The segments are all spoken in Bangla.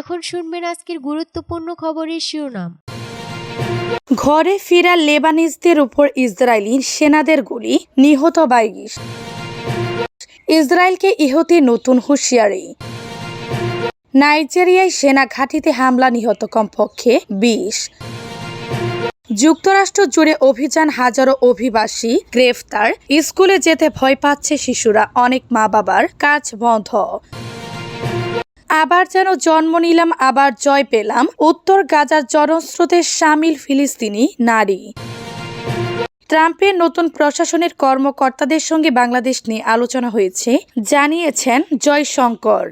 এখন শুনবেন আজকের গুরুত্বপূর্ণ খবরের শিরোনাম। ঘরে ফেরা লেবানিজদের উপর ইসরায়েলি সেনাদের গুলি, নিহত বাইশ ইসরায়েলকে ইহতে নতুন হুঁশিয়ারি। নাইজেরিয়ায় সেনা ঘাঁটিতে হামলা, নিহত কমপক্ষে বিশ। যুক্তরাষ্ট্র জুড়ে অভিযান, হাজারো অভিবাসী গ্রেফতার। স্কুলে যেতে ভয় পাচ্ছে শিশুরা, অনেক মা বাবার কাজ বন্ধ। আবার যেন জন্ম নিলাম, আবার জয় পেলাম, উত্তর গাজার জনস্রোতে সামিল ফিলিস্তিনি নারী। ট্রাম্পের নতুন প্রশাসনের কর্মকর্তাদের সঙ্গে বাংলাদেশ নিয়ে আলোচনা হয়েছে, জানিয়েছেন জয়শঙ্কর।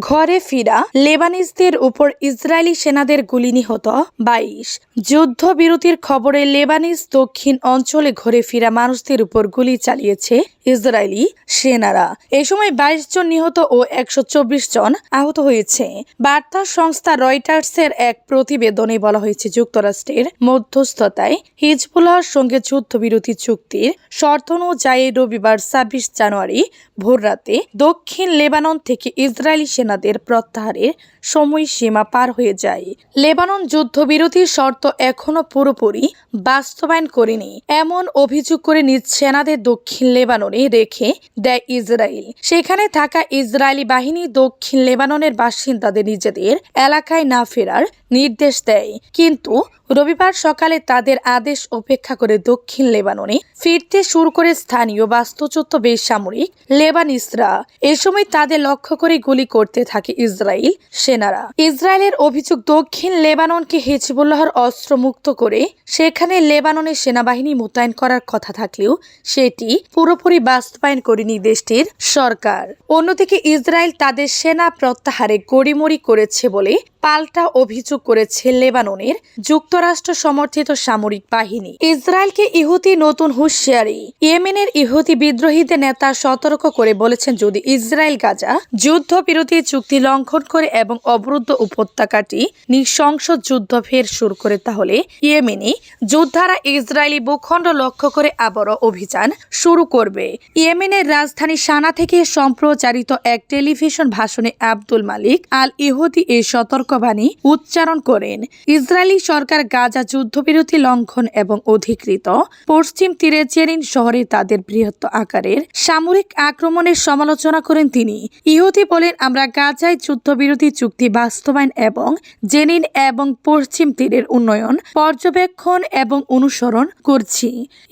ঘরে ফিরা, লেবানিজদের উপর ইসরায়েলি সেনাদের গুলি নিহত বাইশ। যুদ্ধবিরতির খবরে লেবানিজ দক্ষিণ অঞ্চলে ঘরে ফিরা মানুষদের উপর গুলি চালিয়েছে ইসরায়েলি সেনারা। এ সময় বাইশ জন নিহত ও একশো চব্বিশ জন আহত হয়েছে। বার্তা সংস্থা রয়টার্সের এক প্রতিবেদনে বলা হয়েছে, যুক্তরাষ্ট্রের মধ্যস্থতায় হিজবুল্লাহর সঙ্গে যুদ্ধবিরতি চুক্তির শর্ত অনুযায়ী রবিবার ছাব্বিশ জানুয়ারি ভোররাতে দক্ষিণ লেবানন থেকে ইসরায়েলি সেনাদের প্রত্যাহারের সময়সীমা পার হয়ে যায়। লেবানন যুদ্ধবিরতির শর্ত এখনও পুরোপুরি বাস্তবায়ন করেনি। এমন অভিযোগ করে নিজ সেনাদের দক্ষিণ লেবাননে রেখে দেয় ইসরায়েল। সেখানে থাকা ইসরায়েলি বাহিনী দক্ষিণ লেবাননের বাসিন্দাদের নিজেদের এলাকায় না ফেরার নির্দেশ দেয়। কিন্তু রবিবার সকালে তাদের আদেশ উপেক্ষা করে দক্ষিণ লেবাননে ফিরতে শুরু করে স্থানীয় বাস্তুচ্যুত বেসামরিক লেবানিসরা এ সময় তাদের লক্ষ্য করে গুলি করতে থাকে ইসরায়েল সেনারা। ইসরায়েলের অভিযোগ দক্ষিণ লেবাননকে হিজবুল্লাহর অস্ত্র মুক্ত করে সেখানে লেবাননের সেনাবাহিনী মোতায়েন করার কথা থাকলেও সেটি পুরোপুরি বাস্তবায়ন করেনি দেশটির সরকার। অন্যদিকে ইসরায়েল তাদের সেনা প্রত্যাহারে গড়িমড়ি করেছে বলে পাল্টা অভিযোগ করেছে লেবাননের যুক্তরাষ্ট্র সমর্থিত সামরিক বাহিনী। ইসরায়েলকে ইহুতি নতুন হুঁশিয়ারি। ইয়েমেনের ইহুতি বিদ্রোহীদের নেতা সতর্ক করে বলেছেন, যদি ইসরায়েল গাজা যুদ্ধবিরতি চুক্তি লঙ্ঘন করে এবং অবরুদ্ধ উপত্যকাটি নৃশংস যুদ্ধ ফের শুরু করে, তাহলে ইয়েমেনি যোদ্ধারা ইসরায়েলি ভূখণ্ড লক্ষ্য করে আবারও অভিযান শুরু করবে। ইয়েমেনের রাজধানী সানা থেকে সম্প্রচারিত এক টেলিভিশন ভাষণে আব্দুল মালিক আল ইহুদি এই সতর্কবাণী উচ্চারণ করেন, ইসরায়েলি সরকার গাজা যুদ্ধবিরতি লঙ্ঘন এবং অধিকৃত পশ্চিম তীরে জেরিন শহরে তাদের বৃহৎ আকারের সামরিক আক্রমণের সমালোচনা করেন তিনি। ইহুদি বলেন, আমরা গাজায় যুদ্ধবিরতি চুক্তি বাস্তবায়ন এবং জেনিন এবং পশ্চিম তীরের উন্নয়ন পর্যবেক্ষণ এবং অনুসরণ করছি।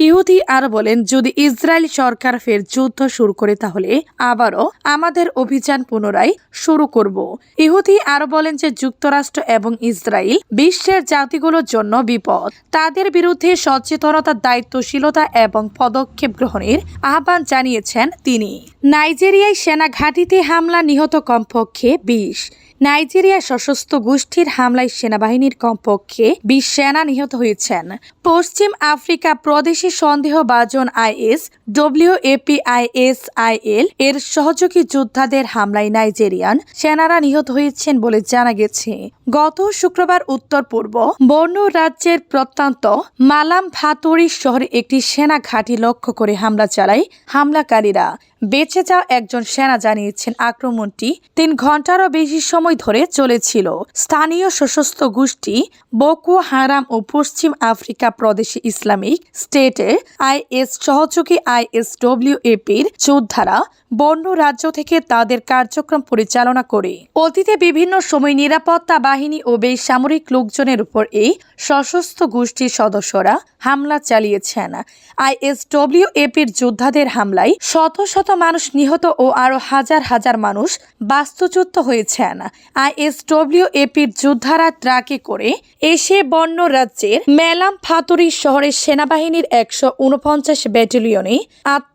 ইহুদি আরও বলেন, যদি ইসরায়েল সরকার ফের যুদ্ধ শুরু করে তাহলে আবারও আমাদের অভিযান পুনরায় শুরু করব। ইহুদি আরও বলেন যে যুক্তরাষ্ট্র এবং ইসরায়েল বিশ্বের জাতিগুলোর জন্য বিপদ। তাদের বিরুদ্ধে সচেতনতা, দায়িত্বশীলতা এবং পদক্ষেপ গ্রহণের আহ্বান জানিয়েছেন তিনি। নাইজেরিয়ায় সেনা ঘাঁটিতে হামলা নিহত কমপক্ষে বিশ। নাইজেরিয়া সশস্ত্র গোষ্ঠীর হামলায় সেনাবাহিনীর কমপক্ষে বিশ সেনা নিহত হয়েছেন। পশ্চিম আফ্রিকা প্রদেশে সন্দেহভাজন আইএস ডব্লিউএপিআইএসআইএল এর সহযোগী যোদ্ধাদের হামলায় নাইজেরিয়ান সেনারা নিহত হয়েছেন বলে জানা গেছে। গত শুক্রবার উত্তর পূর্ব বর্ণ রাজ্যের প্রত্যন্ত মালাম ফাতুরি শহরে একটি সেনা ঘাঁটি লক্ষ্য করে হামলা চালায় হামলাকারীরা। বেঁচে যাওয়া একজন সেনা জানিয়েছেন, আক্রমণটি তিন ঘন্টারও বেশি সময় ধরে চলেছিল। স্থানীয় সশস্ত্র গোষ্ঠী বকু হারাম ও পশ্চিম আফ্রিকা প্রদেশে ইসলামিক স্টেটের আইএস সহযোগী আইএসডব্লিউএপির যোদ্ধারা বন্য রাজ্য থেকে তাদের কার্যক্রম পরিচালনা করে। অতীতে বিভিন্ন সময় নিরাপত্তা বাহিনী ও বেসামরিক লোকজনের উপর এই সশস্ত্র গোষ্ঠীর সদস্যরা হামলা চালিয়েছেন। আইএসডব্লিউএপির যোদ্ধাদের হামলায় শত শত মানুষ নিহত ও আরও হাজার হাজার মানুষ বাস্তুচ্যুত হয়েছেন। আইএসডব্লিউএপির যোদ্ধারা ট্রাকে করে এসে বন্য রাজ্যের মেলাম ফাতুরি শহরের সেনাবাহিনীর একশো উনপঞ্চাশ ব্যাটালিয়নে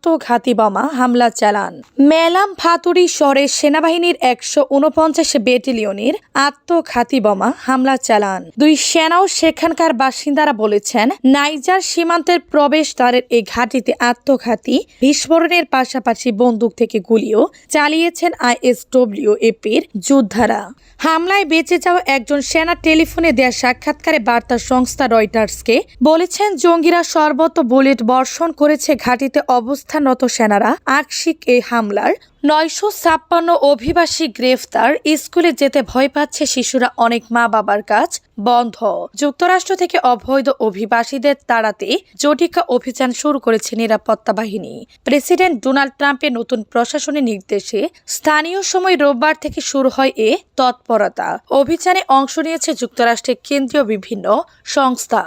আত্মঘাতী বোমা হামলা চালান। মেলাম ফাতুরি শহরের সেনাবাহিনীর একশো উনপঞ্চাশ ব্যাটালিয়নের আত্মঘাতী বোমা হামলা চালান। দুই সেনাও সেখানকার বাসিন্দারা বলেছেন, নাইজার সীমান্তের প্রবেশদ্বারের এই ঘাঁটিতে আত্মঘাতী বিস্ফোরণের পাশাপাশি বন্দুক থেকে গুলিও চালিয়েছেন আইএসডব্লিউ এপির যোদ্ধারা। হামলায় বেঁচে যাওয়া একজন সেনা টেলিফোনে দেয়া সাক্ষাৎকারে বার্তা সংস্থা রয়টার্সকে বলেছেন, জঙ্গিরা সর্বত্র বুলেট বর্ষণ করেছে, ঘাঁটিতে অবস্থানরত সেনারা আকস্মিক এই হামলার নয়শো ছাপ্পান্ন অভিবাসী গ্রেফতার, স্কুলে যেতে ভয় পাচ্ছে শিশুরা অনেক মা বাবার কাজ বন্ধ। যুক্তরাষ্ট্র থেকে অবৈধ অভিবাসীদের তাড়াতে জটিকা অভিযান শুরু করেছে নিরাপত্তা বাহিনী। প্রেসিডেন্ট ডোনাল্ড ট্রাম্পের নতুন প্রশাসনের নির্দেশে স্থানীয় সময় রোববার থেকে শুরু হয় এ তৎপরতা। অভিযানে অংশ নিয়েছে যুক্তরাষ্ট্রের কেন্দ্রীয় বিভিন্ন সংস্থা।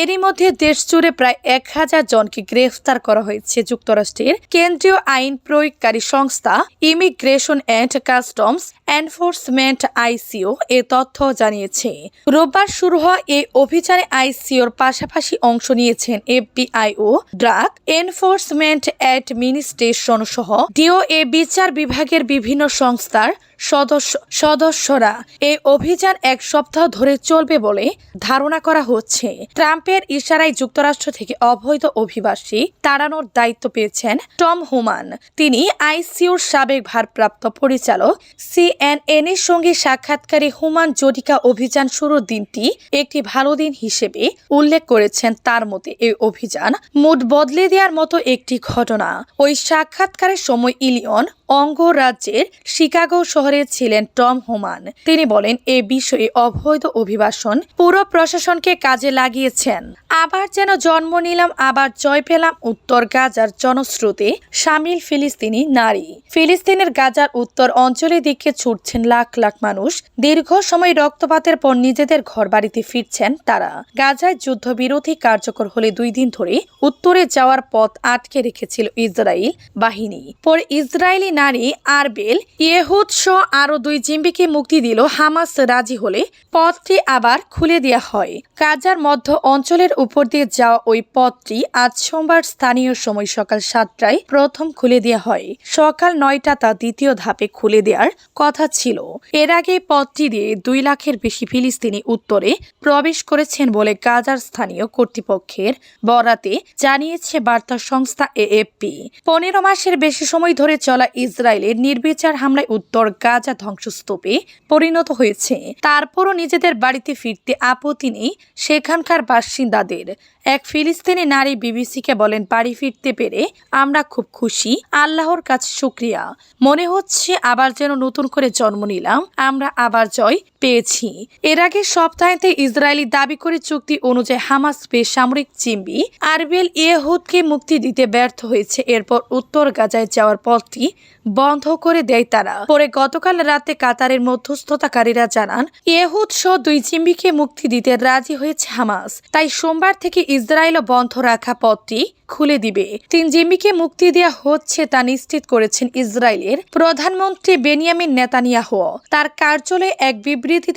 এরই মধ্যে দেশ জুড়ে প্রায় এক হাজার জনকে গ্রেফতার করা হয়েছে যুক্তরাষ্ট্রের কেন্দ্রীয় আইন প্রয়োগকারী সংস্থা immigration and customs enforcement ICE এ তথ্য জানিয়েছে। রোববার শুরু হওয়া এই অভিযানে আইসিওর পাশাপাশি অংশ নিয়েছেন এফবিআই ও ড্রাগ এনফোর্সমেন্ট অ্যাডমিনিস্ট্রেশন সহ ডিও এ বিচার বিভাগের বিভিন্ন সংস্থার সদস্য সদস্যরা এই অভিযান এক সপ্তাহ ধরে চলবে বলে ধারণা করা হচ্ছে। ট্রাম্পের ইশারায় যুক্তরাষ্ট্র থেকে অবৈধ অভিবাসী তাড়ানোর দায়িত্ব পেয়েছেন টম হুমান। তিনি আইসিউর সাবেক ভারপ্রাপ্ত পরিচালক সিএনএন এর সঙ্গে সাক্ষাৎকারে হুমান জটিকা অভিযান শুরুর দিনটি একটি ভালো দিন হিসেবে উল্লেখ করেছেন। তার মতে, এই অভিযান মুড বদলে দেওয়ার মতো একটি ঘটনা। ওই সাক্ষাৎকারের সময় ইলিয়ন অঙ্গরাজ্যের শিকাগো শহরে ছিলেন টম হোমান। তিনি বলেন, এ বিষয়ে অবৈধ অভিবাসন পুরো প্রশাসনকে কাজে লাগিয়েছেন। আবার যেন জন্ম নিলাম, আবার জয় পেলাম উত্তর গাজার জনস্রোতে সামিল ফিলিস্তিনি নারী। ফিলিস্তিনের গাজার উত্তর অঞ্চলের দিকে ছুটছেন লাখ লাখ মানুষ। দীর্ঘ সময় রক্তপাতের পর নিজেদের ঘরবাড়িতে ফিরছেন তারা। গাজায় যুদ্ধবিরোধী কার্যকর হলে দুই দিন ধরে উত্তরে যাওয়ার পথ আটকে রেখেছিল ইসরায়েল বাহিনী। পরে ইসরায়েলি নারী আরবেল ইয়েহুদ সহ আরও দুই জিম্বিকে মুক্তি দিল হামাস রাজি হলে পথটি আবার খুলে দেওয়া হয়। গাজার মধ্য অঞ্চলের উপর দিয়ে যাওয়া ওই পথটি আজ সোমবার স্থানীয় সময় সকাল সাতটায় প্রথম খুলে দেওয়া হয়। সকাল নয়টা তা দ্বিতীয় ধাপে খুলে দেওয়ার কথা ছিল। এর আগে পথটি দিয়ে দুই লাখের বেশি ফিলিস্তিনি উত্তরে প্রবেশ করেছেন বলে গাজার স্থানীয় কর্তৃপক্ষের বরাতে জানিয়েছে বার্তা সংস্থা এএফপি। পনেরো মাসের বেশি সময় ধরে চলা ইসরায়েলের নির্বিচার হামলায় উত্তর গাজা ধ্বংসস্তূপে পরিণত হয়েছে। তারপরও নিজেদের বাড়িতে ফিরতে আপত্তি নেই সেখানকার বাসিন্দাদের। এক ফিলিস্তিনি নারী বিবিসিকে বলেন, বাড়ি ফিরতে পেরে আমরা খুব খুশি। আল্লাহর কাছে শুক্রিয়া। মনে হচ্ছে আবার যেন নতুন করে জন্ম নিলাম। আমরা আবার জয় পেয়েছি। এর আগে সপ্তাহেতে ইসরায়েলি দাবি করে চুক্তি অনুযায়ী হামাস বেসামরিক চিম্বি আরবেল ইয়েহুদকে মুক্তি দিতে ব্যর্থ হয়েছে। এরপর উত্তর গাজায় যাওয়ার পথটি বন্ধ করে দেয় তারা। পরে গতকাল রাতে কাতারের মধ্যস্থতাকারীরা জানান, ইয়েহুদ সহ দুই জিম্বিকে মুক্তি দিতে রাজি হয়েছে হামাস। তাই সোমবার থেকে ইসরায়েল বন্ধ রাখা পথটি খুলে দিবে। তিন জিম্মিকে মুক্তি দেওয়া হচ্ছে তা নিশ্চিত করেছেন ইসরায়েলের প্রধানমন্ত্রী বেনিয়ামিন নেতানিয়াহ। তার কার্যালয়ে এক বিবৃতিতে